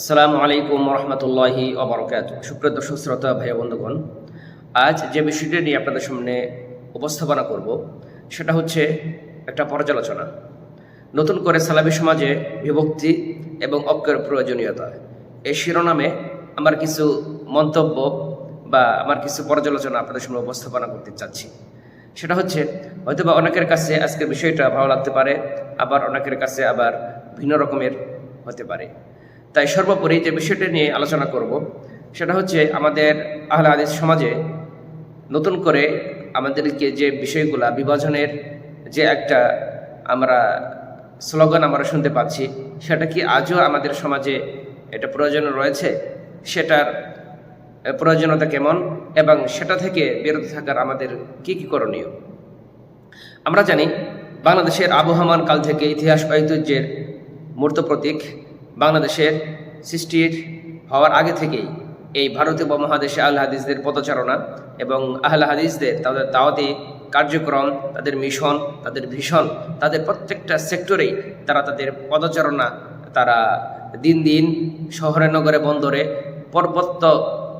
আসসালামু আলাইকুম রহমতুল্লাহি অবরকাত সুপ্রিয় দর্শক, শ্রোতা, ভাই বন্ধুগণ, আজ যে বিষয়টি নিয়ে আপনাদের সামনে উপস্থাপনা করব, সেটা হচ্ছে একটা পর্যালোচনা। নতুন করে সালাবি সমাজে বিভক্তি এবং ঐক্যের প্রয়োজনীয়তা। এই শিরোনামে আমার কিছু মন্তব্য বা আমার কিছু পর্যালোচনা আপনাদের সামনে উপস্থাপনা করতে চাচ্ছি। সেটা হচ্ছে, হয়তোবা অনেকের কাছে আজকের বিষয়টা ভালো লাগতে পারে, আবার অনেকের কাছে আবার ভিন্ন রকমের হতে পারে। তাই সর্বোপরি যে বিষয়টি নিয়ে আলোচনা করব, সেটা হচ্ছে আমাদের আহলে হাদিস সমাজে নতুন করে আমাদেরকে যে বিষয়গুলা, বিভাজনের যে একটা আমরা স্লোগান আমরা শুনতে পাচ্ছি, সেটা কি আজও আমাদের সমাজে এটা প্রয়োজন রয়েছে? সেটার প্রয়োজনীয়তা কেমন? এবং সেটা থেকে বিরত থাকার আমাদের কি কি করণীয়? আমরা জানি বাংলাদেশের আবহমান কাল থেকে ইতিহাস ঐতিহ্যের মূর্ত প্রতীক বাংলাদেশের সৃষ্টির হওয়ার আগে থেকেই এই ভারতীয় উপমহাদেশে আল হাদিসদের পদচারণা এবং আহল হাদিসদের তাদের দাওয়াতি কার্যক্রম, তাদের মিশন, তাদের ভীষণ, তাদের প্রত্যেকটা সেক্টরেই তারা তাদের পদচারণা তারা দিন দিন শহরে, নগরে, বন্দরে, পর্বত্য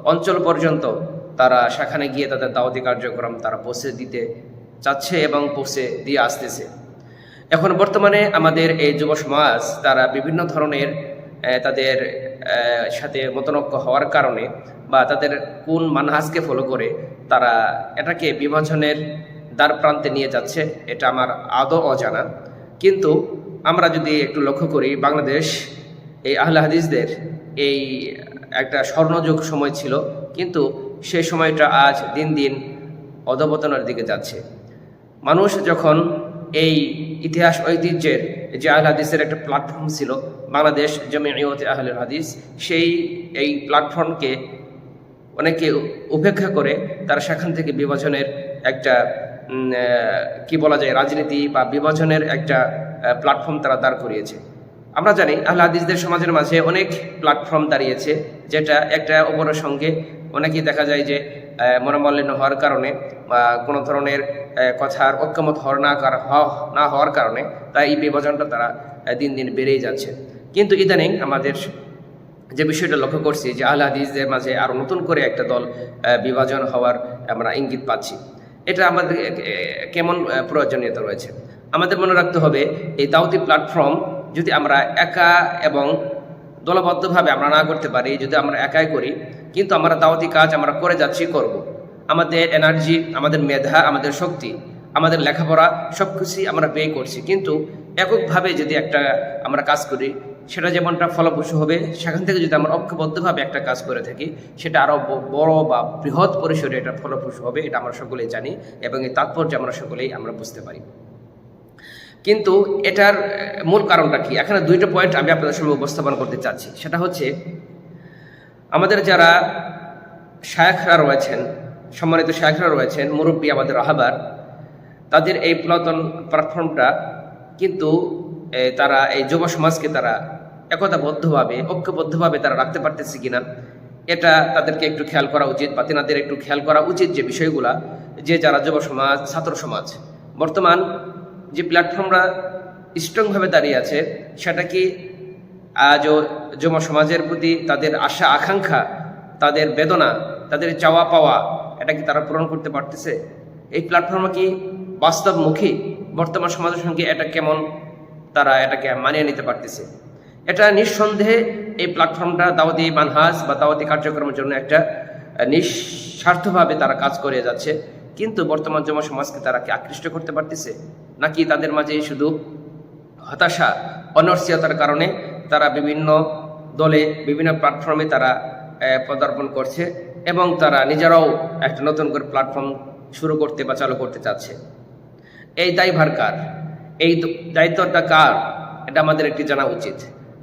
অঞ্চল পর্যন্ত তারা সেখানে গিয়ে তাদের দাওয়াতি কার্যক্রম তারা পৌঁছে দিতে চাচ্ছে এবং পৌঁছে দিয়ে আসতেছে। এখন বর্তমানে আমাদের এই যুব সমাজ, তারা বিভিন্ন ধরনের তাদের সাথে মতনৈক্য হওয়ার কারণে বা তাদের কোন মানহাজকে ফলো করে, তারা এটাকে বিভাজনের দ্বার প্রান্তে নিয়ে যাচ্ছে, এটা আমার আদৌ অজানা। কিন্তু আমরা যদি একটু লক্ষ্য করি, বাংলাদেশ, এই আহলে হাদিসদের এই একটা স্বর্ণযুগ সময় ছিল, কিন্তু সেই সময়টা আজ দিন দিন অধপতনের দিকে যাচ্ছে। মানুষ যখন এই ইতিহাস ঐতিহ্যের যে আহল হাদিসের একটা প্ল্যাটফর্ম ছিল বাংলাদেশ জমিয়তে আহলের হাদিস সেই এই প্ল্যাটফর্মকে অনেকে উপেক্ষা করে তারা সেখান থেকে বিভাজনের একটা কি বলা যায় রাজনীতি বা বিভাজনের একটা প্ল্যাটফর্ম তারা দাঁড় করিয়েছে। আমরা জানি আহলে হাদিসদের সমাজের মাঝে অনেক প্ল্যাটফর্ম দাঁড়িয়েছে যেটা একটা অপরের সঙ্গে অনেকেই দেখা যায় যে আহ, মনোমালিন্য হওয়ার কারণে বা কোনো ধরনের কথার ঐক্যমত হওয়ার না না হওয়ার কারণে তাই এই বিভাজনটা তারা দিন দিন বেড়েই যাচ্ছে। কিন্তু ইদানিং আমাদের যে বিষয়টা লক্ষ্য করছি যে আহলে হাদিসদের মাঝে আরও নতুন করে একটা দল বিভাজন হওয়ার আমরা ইঙ্গিত পাচ্ছি। এটা আমাদের কেমন প্রয়োজনীয়তা রয়েছে? আমাদের মনে রাখতে হবে এই দাউতি প্ল্যাটফর্ম যদি আমরা একা এবং দলবদ্ধভাবে আমরা না করতে পারি, যদি আমরা একাই করি, কিন্তু আমরা দাওয়াতি কাজ আমরা করে যাচ্ছি, করব। আমাদের এনার্জি আমাদের মেধা, আমাদের শক্তি, আমাদের লেখাপড়া সব কিছুই আমরা ব্যয় করছি কিন্তু এককভাবে যদি একটা আমরা কাজ করি, সেটা যেমনটা ফলপ্রসূ হবে, সেখান থেকে যদি আমরা ঐক্যবদ্ধভাবে একটা কাজ করে থাকি, সেটা আরও বড় বা বৃহৎ পরিসরে এটা ফলপ্রসূ হবে, এটা আমরা সকলেই জানি, এবং এই তাৎপর্য আমরা সকলেই আমরা বুঝতে পারি কিন্তু এটার মূল কারণটা কি? এখানে দুইটা পয়েন্ট আমি আপনাদের সামনে উপস্থাপন করতে চাচ্ছি। সেটা হচ্ছে, আমাদের যারা শায়খরা রয়েছেন, সম্মানিত শায়খরা রয়েছেন, মুরব্বী আমাদের রাহাবার, তাদের এই পুরাতন প্ল্যাটফর্মটা কিন্তু তারা এই যুব সমাজকে তারা একতাবদ্ধভাবে, ঐক্যবদ্ধভাবে তারা রাখতে পারতেছে কিনা, এটা তাদেরকে একটু খেয়াল করা উচিত বা তেনাদের একটু খেয়াল করা উচিত যে বিষয়গুলা, যে যারা যুব সমাজ, ছাত্র সমাজ, বর্তমান যে প্ল্যাটফর্মরা স্ট্রংভাবে দাঁড়িয়ে আছে, সেটা কি আজও যুব সমাজের প্রতি তাদের আশা, আকাঙ্ক্ষা, তাদের বেদনা, তাদের চাওয়া পাওয়া, এটা কি তারা পূরণ করতে পারতেছে? এই প্ল্যাটফর্মে কি বাস্তবমুখী? বর্তমান সমাজের সঙ্গে এটা কেমন? তারা এটাকে মানিয়ে নিতে পারতেছে। এটা নিঃসন্দেহে এই প্ল্যাটফর্মটা দাওয়াতি মানহাজ বা দাওয়াতি কার্যক্রমের জন্য একটা নিঃস্বার্থভাবে তারা কাজ করে যাচ্ছে। কিন্তু বর্তমান যুব সমাজকে তারা কি আকৃষ্ট করতে পারতেছে? নাকি তাদের মাঝে শুধু হতাশা অনর্সিয়তার কারণে তারা বিভিন্ন দলে, বিভিন্ন প্ল্যাটফর্মে তারা পদার্পণ করছে এবং তারা নিজেরাও একটা নতুন করে প্ল্যাটফর্ম শুরু করতে বা চালু করতে চাচ্ছে? এই দায়ভার কার? এই দায়িত্বটা কার? এটা আমাদের একটি জানা উচিত।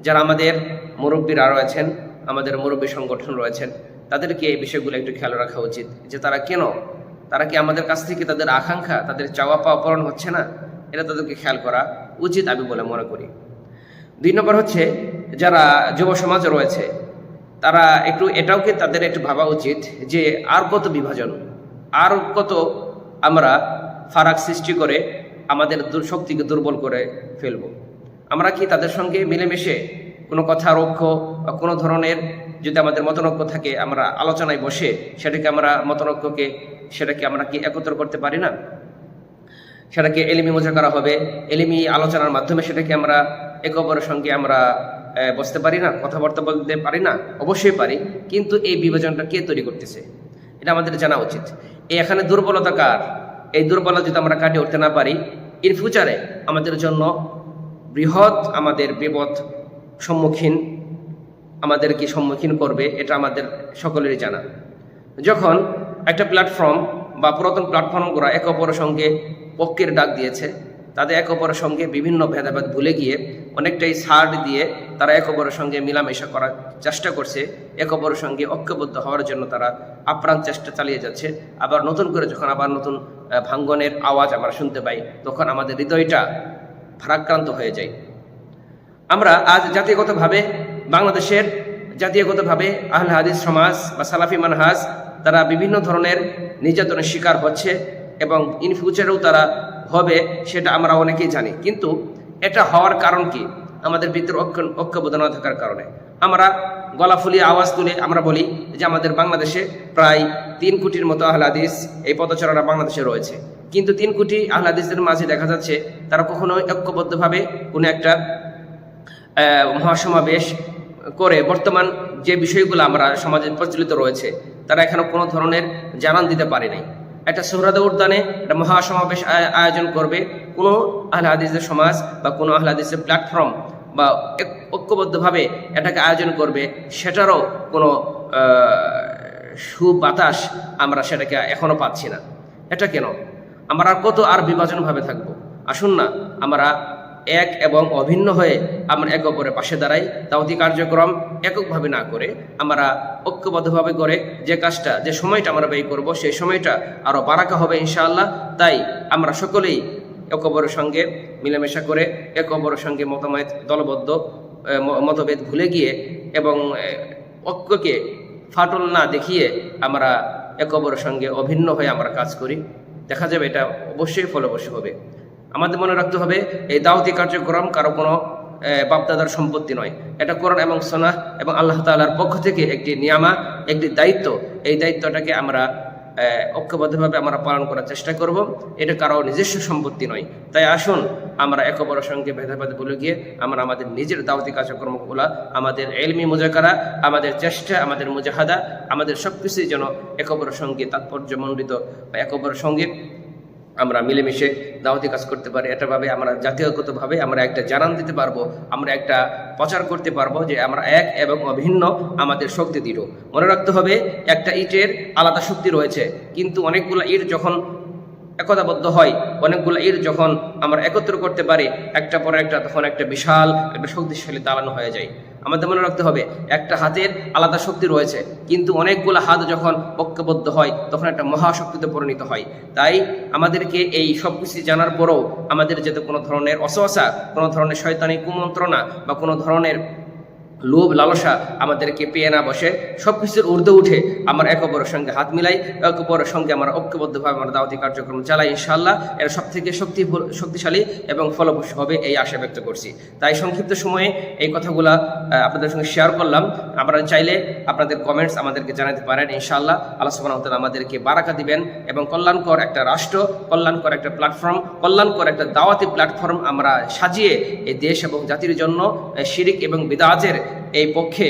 যারা আমাদের মুরব্বীরা রয়েছেন, আমাদের মুরব্বী সংগঠন রয়েছেন, তাদেরকে এই বিষয়গুলো একটু খেয়াল রাখা উচিত যে তারা কেন তারা কি আমাদের কাছ থেকে তাদের আকাঙ্ক্ষা, তাদের চাওয়া পাওয়া পূরণ হচ্ছে না? এটা তাদেরকে খেয়াল করা উচিত আমি বলে মনে করি। দুই নম্বর হচ্ছে, যারা যুব সমাজ রয়েছে, তারা একটু এটাও কি তাদের একটু ভাবা উচিত যে আর কত বিভাজন, আর কত আমরা ফারাক সৃষ্টি করে আমাদের শক্তিকে দুর্বল করে ফেলব। আমরা কি তাদের সঙ্গে মিলেমিশে কোনো কথা রক্ষ বা কোনো ধরনের যদি আমাদের মতনক্য থাকে, আমরা আলোচনায় বসে সেটাকে আমরা মতনৈক্যকে, সেটাকে আমরা কি একত্র করতে পারি না? সেটাকে এলিমি মোজা করা হবে। এলিমি আলোচনার মাধ্যমে সেটাকে আমরা একে অপরের সঙ্গে আমরা বসতে পারি না, কথাবার্তা বলতে পারি না, অবশ্যই পারি, কিন্তু এই বিভাজনটা কে তৈরি করতেছে? এটা আমাদের জানা উচিত। এখানে দুর্বলতা কার? এই দুর্বলতা যদি আমরা কাটিয়ে উঠতে না পারি ইন ফিউচারে আমাদের জন্য বৃহৎ আমাদের বিপদ সম্মুখীন আমাদেরকে সম্মুখীন করবে, এটা আমাদের সকলেরই জানা। যখন একটা প্ল্যাটফর্ম বা পুরাতন প্ল্যাটফর্মগুলো একে অপরের সঙ্গে পক্ষের ডাক দিয়েছে, তাদের একে অপরের সঙ্গে বিভিন্ন ভেদাভেদ ভুলে গিয়ে অনেকটাই ছাড় দিয়ে তারা একে অপরের সঙ্গে মেলামেশা করার চেষ্টা করছে, একে অপরের সঙ্গে ঐক্যবদ্ধ হওয়ার জন্য তারা আপ্রাণ চেষ্টা চালিয়ে যাচ্ছে। আবার নতুন করে যখন আবার নতুন ভাঙ্গনের আওয়াজ আমরা শুনতে পাই, তখন আমাদের হৃদয়টা ভারাক্রান্ত হয়ে যায়। আমরা আজ জাতীয়গতভাবে বাংলাদেশের জাতীয়গতভাবে আহলে হাদিস সমাজ বা সালাফি মানহাজ, তারা বিভিন্ন ধরনের নির্যাতনের শিকার হচ্ছে এবং ইন ফিউচারেও তারা হবে সেটা আমরা অনেকেই জানি। কিন্তু এটা হওয়ার কারণ কি? আমাদের ভিতরে ঐক্য ঐক্যবোধ না থাকার কারণে। আমরা গলা ফুলিয়ে আওয়াজ তুলে আমরা বলি যে আমাদের বাংলাদেশে প্রায় তিন কোটির মতো আহলাদিস এই পদচারণা বাংলাদেশে রয়েছে। কিন্তু তিন কোটি আহলাদিসদের মাঝে দেখা যাচ্ছে তারা কখনোই ঐক্যবদ্ধভাবে কোনো একটা মহাসমাবেশ করে বর্তমান যে বিষয়গুলো আমরা সমাজে প্রচলিত রয়েছে, তারা এখানে কোনো ধরনের জানান দিতে পারে নাই। একটা সোহরাদা উদ্যানে একটা মহাসমাবেশ আয়- আয়োজন করবে কোনো আহলে সমাজ বা কোনো আহলে প্ল্যাটফর্ম বা ঐক্যবদ্ধভাবে এটাকে আয়োজন করবে, সেটারও কোনো সুবাতাস আমরা সেটাকে এখনও পাচ্ছি না। এটা কেন? আমরা কত আর বিভাজনভাবে থাকব? আসুন না, আমরা এক এবং অভিন্ন হয়ে আমরা এক অপরের পাশে দাঁড়াই দাওয়াতি কার্যক্রম এককভাবে না করে আমরা ঐক্যবদ্ধভাবে করে যে কাজটা, যে সময়টা আমরা ব্যয় করব, সেই সময়টা আরও বারাকা হবে ইনশাআল্লাহ। তাই আমরা সকলেই এক অপরের সঙ্গে মিলেমিশা করে এক অপরের সঙ্গে মতামত দলবদ্ধ মতভেদ ভুলে গিয়ে এবং ঐক্যকে ফাটল না দেখিয়ে আমরা একে অপরের সঙ্গে অভিন্ন হয়ে আমরা কাজ করি। দেখা যাবে এটা অবশ্যই ফলবশী হবে। আমাদের মনে রাখতে হবে, এই দাওয়াতি কার্যক্রম কারও কোনো বাপদাদার সম্পত্তি নয়। এটা কোরআন এবং সোনা এবং আল্লাহ তাআলার পক্ষ থেকে একটি নিয়ামা, একটি দায়িত্ব। এই দায়িত্বটাকে আমরা ঐক্যবদ্ধভাবে আমরা পালন করার চেষ্টা করব। এটা কারও নিজস্ব সম্পত্তি নয়। তাই আসুন, আমরা একে অপরের সঙ্গে ভেদাভেদ বলে গিয়ে আমরা আমাদের নিজের দাওয়াতি কার্যক্রমগুলো, আমাদের এলমি মুজাকারা, আমাদের চেষ্টা, আমাদের মুজাহাদা, আমাদের সব কিছুই যেন একে অপরের সঙ্গে তাৎপর্যমণ্ডিত বা একে অপরের সঙ্গে আমরা মিলেমিশে দাওয়াতি কাজ করতে পারি। এটা ভাবে আমরা জাতীয়গতভাবে আমরা একটা জানান দিতে পারব, আমরা একটা প্রচার করতে পারব যে আমরা এক এবং অভিন্ন আমাদের শক্তি দৃঢ়। মনে রাখতে হবে, একটা ইটের আলাদা শক্তি রয়েছে, কিন্তু অনেকগুলো ইট যখন একতাবদ্ধ হয়, অনেকগুলো ইট যখন আমরা একত্র করতে পারি, একটা পর একটা তখন একটা বিশাল, একটা শক্তিশালী দালানো হয়ে যায়। আমাদের মনে রাখতে হবে, একটা হাতের আলাদা শক্তি রয়েছে। কিন্তু অনেকগুলো হাত যখন ঐক্যবদ্ধ হয়, তখন একটা মহাশক্তিতে পরিণত হয়। তাই আমাদেরকে এই সব কিছু জানার পরেও আমাদের যাতে কোনো ধরনের অসহসা, কোনো ধরনের শয়তানি কুমন্ত্রণা বা কোনো ধরনের লোভ, লালসা আমাদেরকে পেয়ে না বসে। সব কিছুর ঊর্ধ্বে উঠে আমরা এক অপরের সঙ্গে হাত মিলাই এক অপরের সঙ্গে আমরা ঐক্যবদ্ধভাবে আমরা দাওয়াতি কার্যক্রম চালাই ইনশাল্লাহ এর সব থেকে শক্তি শক্তিশালী এবং ফলপ্রসূ হবে এই আশা ব্যক্ত করছি। তাই সংক্ষিপ্ত সময়ে এই কথাগুলা আপনাদের সঙ্গে শেয়ার করলাম। আপনারা চাইলে আপনাদের কমেন্টস আমাদেরকে জানাতে পারেন, ইনশাআল্লাহ। আল্লাহ ওয়া আমাদেরকে বারাকা দিবেন এবং কল্যাণকর একটা রাষ্ট্র, কল্যাণকর একটা প্ল্যাটফর্ম কল্যাণকর একটা দাওয়াতি প্ল্যাটফর্ম আমরা সাজিয়ে এই দেশ এবং জাতির জন্য শিরিক এবং বিদাজের এই পক্ষে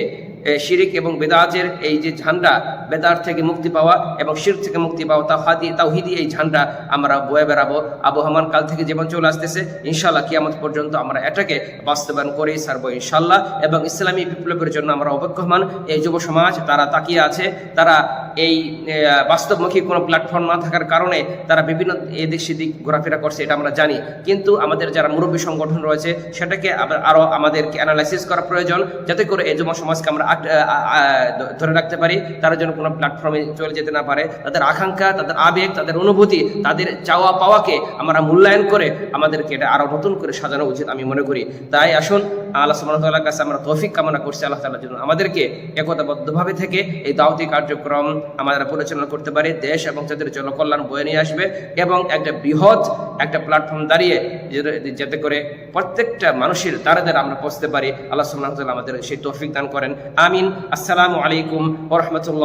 শিরিক এবং বেদাজের এই যে ঝান্ডা বেদার থেকে মুক্তি পাওয়া এবং শির থেকে মুক্তি পাওয়া তাহাদি তাওহিদি এই ঝান্ডা আমরা বয়ে বেড়াবো। আবহমান কাল থেকে যেমন চলে আসতেছে। ইনশাল্লাহ কিয়ামত পর্যন্ত আমরা এটাকে বাস্তবায়ন করেই সারবো ইনশাল্লাহ এবং ইসলামী বিপ্লবের জন্য আমরা অপেক্ষমান এই যুব সমাজ তারা তাকিয়ে আছে, তারা এই বাস্তবমুখী কোনো প্ল্যাটফর্ম না থাকার কারণে তারা বিভিন্ন এদিক সেদিক ঘোরাফেরা করছে, এটা আমরা জানি। কিন্তু আমাদের যারা মুরব্বী সংগঠন রয়েছে, সেটাকে আরও আমাদেরকে অ্যানালাইসিস করা প্রয়োজন, যাতে করে এই যুব সমাজকে আমরা ধরে রাখতে পারি। তারা যেন কোনো প্ল্যাটফর্মে চলে যেতে না পারে। তাদের আকাঙ্ক্ষা, তাদের আবেগ, তাদের অনুভূতি, তাদের চাওয়া পাওয়াকে আমরা মূল্যায়ন করে আমাদেরকে এটা আরও নতুন করে সাজানো উচিত আমি মনে করি। তাই আসুন আল্লাহ সুবাহতাল্লাহ কাছে আমরা তৌফিক কামনা করছি, আল্লাহ তাআলার জন্য। আমাদেরকে একতাবদ্ধভাবে থেকে এই দাওয়াতি কার্যক্রম আমরা পরিচালনা করতে পারি। দেশ এবং তাদের জনকল্যাণ বয়ে নিয়ে আসবে এবং একটা বৃহৎ একটা প্ল্যাটফর্ম দাঁড়িয়ে যাতে করে প্রত্যেকটা মানুষের দ্বারা দ্বারা আমরা পৌঁছতে পারি। আল্লাহ সুবাহতাল্লাহ আমাদের সেই তৌফিক দান করেন। আমিন। আসসালামু আলাইকুম ওরহমতুল্লাহ